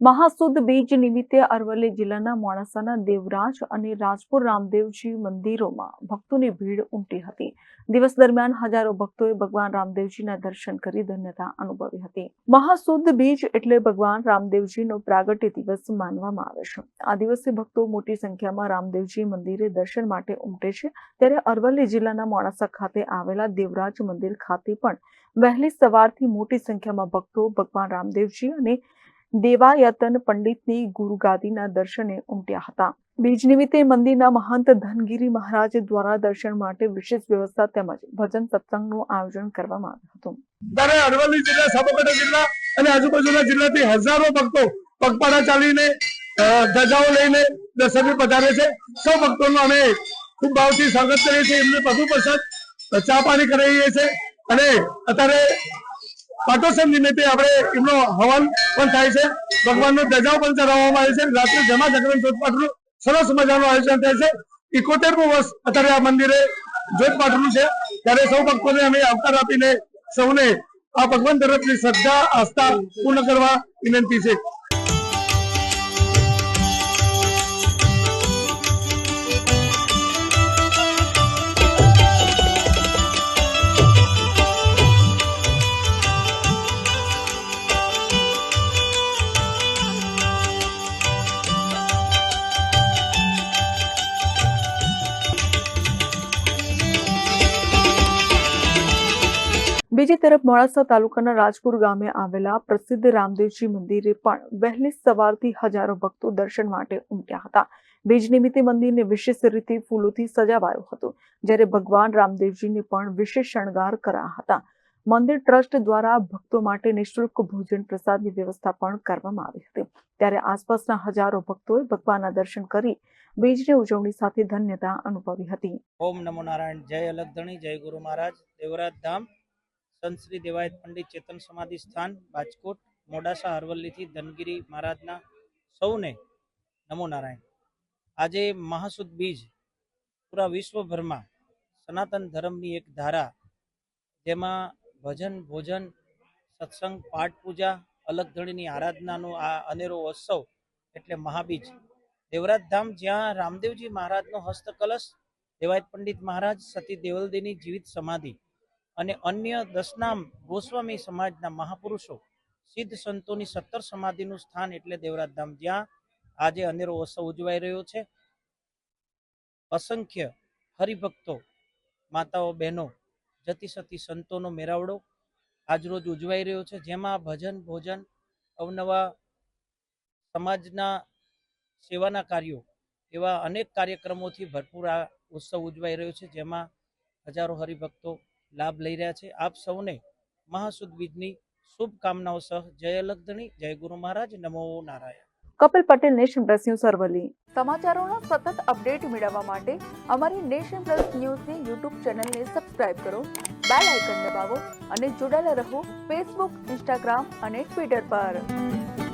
મહાસુદ બીજ નિમિત્તે અરવલ્લી જિલ્લાના મોડાસાના દેવરાજ અને રાજપુર રામદેવજી મંદિરોમાં ભક્તોની ભીડ ઉમટી હતી. દિવસ દરમિયાન હજારો ભક્તોએ ભગવાન રામદેવજીના દર્શન કરી ધન્યતા અનુભવી હતી. મહાસુદ બીજ એટલે ભગવાન રામદેવજીનો પ્રાગટ્ય દિવસ માનવામાં આવે છે. આ દિવસે ભક્તો મોટી સંખ્યામાં રામદેવજી મંદિરે દર્શન માટે ઉમટે છે. ત્યારે અરવલ્લી જિલ્લાના મોડાસા ખાતે આવેલા દેવરાજ મંદિર ખાતે પણ વહેલી સવારથી મોટી સંખ્યામાં ભક્તો ભગવાન રામદેવજી અને દેવાયતન પંડિતની ગુરુગાદીના દર્શને ઉમટ્યા હતા. બીજ નિમિત્તે મંદિરના મહંત ધનગીરી મહારાજ દ્વારા દર્શન માટે વિશેષ વ્યવસ્થા તેમજ ભજન સત્સંગનું આયોજન કરવામાં આવ્યું હતું. અરવલ્લી જિલ્લા, સાબરકાંઠા જિલ્લા અને આજુબાજુના જિલ્લાથી હજારો ભક્તો પગપાળા ચાલીને ધજાઓ લઈને દર્શને પધારે છે. સૌ ભક્તોનું અમે ખૂબ ભાવથી સ્વાગત કરીએ છીએ. એમને પ્રભુ પ્રસાદ ચા પાણી કરાવીએ છીએ. અને અત્યારે પાટોત્સવ નિમિત્તે આપણે એમનો હવન પણ થાય છે. ભગવાનનો ધજાઓ પણ ચડાવવામાં આવે છે. રાત્રે જમા જાગરણ જોતપાઠનું સરસ મજાનું આયોજન થાય છે. ઇકોતેરમું વર્ષ અત્યારે આ મંદિરે જોતપાઠનું છે. ત્યારે સૌ ભક્તોને અમે આવકાર આપીને સૌને આ ભગવાન તરફની શ્રદ્ધા, આસ્થા પૂર્ણ કરવા વિનંતી છે. બીજી તરફ મોડાસા તાલુકાના રાજપુર ગામે આવેલા પ્રસિદ્ધ રામદેવજી મંદિરે પણ વહેલી સવારથી હજારો ભક્તો દર્શન માટે ઉમટ્યા હતા. બીજ નિમિત્તે મંદિરને વિશેષ રીતે ફૂલોથી સજાવાયું હતું, જ્યારે ભગવાન રામદેવજીને પણ વિશેષ શણગાર કરાયા હતા. મંદિર ટ્રસ્ટ દ્વારા ભક્તો માટે નિઃશુલ્ક ભોજન પ્રસાદની વ્યવસ્થા પણ કરવામાં આવી હતી. ત્યારે આસપાસના હજારો ભક્તોએ ભગવાનના દર્શન કરી બીજની ઉજવણી સાથે ધન્યતા અનુભવી હતી. ઓમ નમો નારાયણ, જય અલગધણી, જય ગુરુ મહારાજ, દેવરાજ ધામ. સંત દેવાયત પંડિત ચેતન સમાધિ સ્થાન રાજકોટ મોડાસા, અરવલ્લીથી ધનગીરી મહારાજના સૌને નમો નારાયણ. આજે મહાસુદ બીજ પૂરા વિશ્વભરમાં સનાતન ધર્મની એક ધારા, જેમાં ભજન, ભોજન, સત્સંગ, પાઠ પૂજા અલગધણીની આરાધનાનો આ અનેરો ઉત્સવ એટલે મહાબીજ. દેવરાજ ધામ જ્યાં રામદેવજી મહારાજનો હસ્તકલશ, દેવાયત પંડિત મહારાજ સતી દેવલદીની જીવિત સમાધિ અને અન્ય દસનામ ગોસ્વામી સમાજના મહાપુરુષો સિદ્ધ સંતોની સત્તર સમાધિનું સ્થાન એટલે દેવરાજધામ જ્યાં આજે અનેરો ઉત્સવ ઉજવાઈ રહ્યો છે. અસંખ્ય હરિભક્તો, માતાઓ, બહેનો જતી સતી સંતોનો મેળાવડો આજરોજ ઉજવાઈ રહ્યો છે, જેમાં ભજન, ભોજન, અવનવા સમાજના સેવાના કાર્યો એવા અનેક કાર્યક્રમોથી ભરપૂર આ ઉત્સવ ઉજવાઈ રહ્યો છે, જેમાં હજારો હરિભક્તો લાભ લઈ રહ્યા છે. આપ સૌને મહાસુદ બીજની શુભકામનાઓ સહ. જય લગ્ધણી જય ગુરુ મહારાજ, નમો Narayan. Kapil Patel, nation plus news Aravalli સમાચારોના સતત અપડેટ મેળવવા માટે અમારી નેશન પ્લસ ન્યૂઝની યુટ્યુબ ચેનલને સબસ્ક્રાઇબ કરો, બેલ આઇકન દબાવો અને જોડાયેલા રહો ફેસબુક, ઇન્સ્ટાગ્રામ અને ટ્વિટર પર.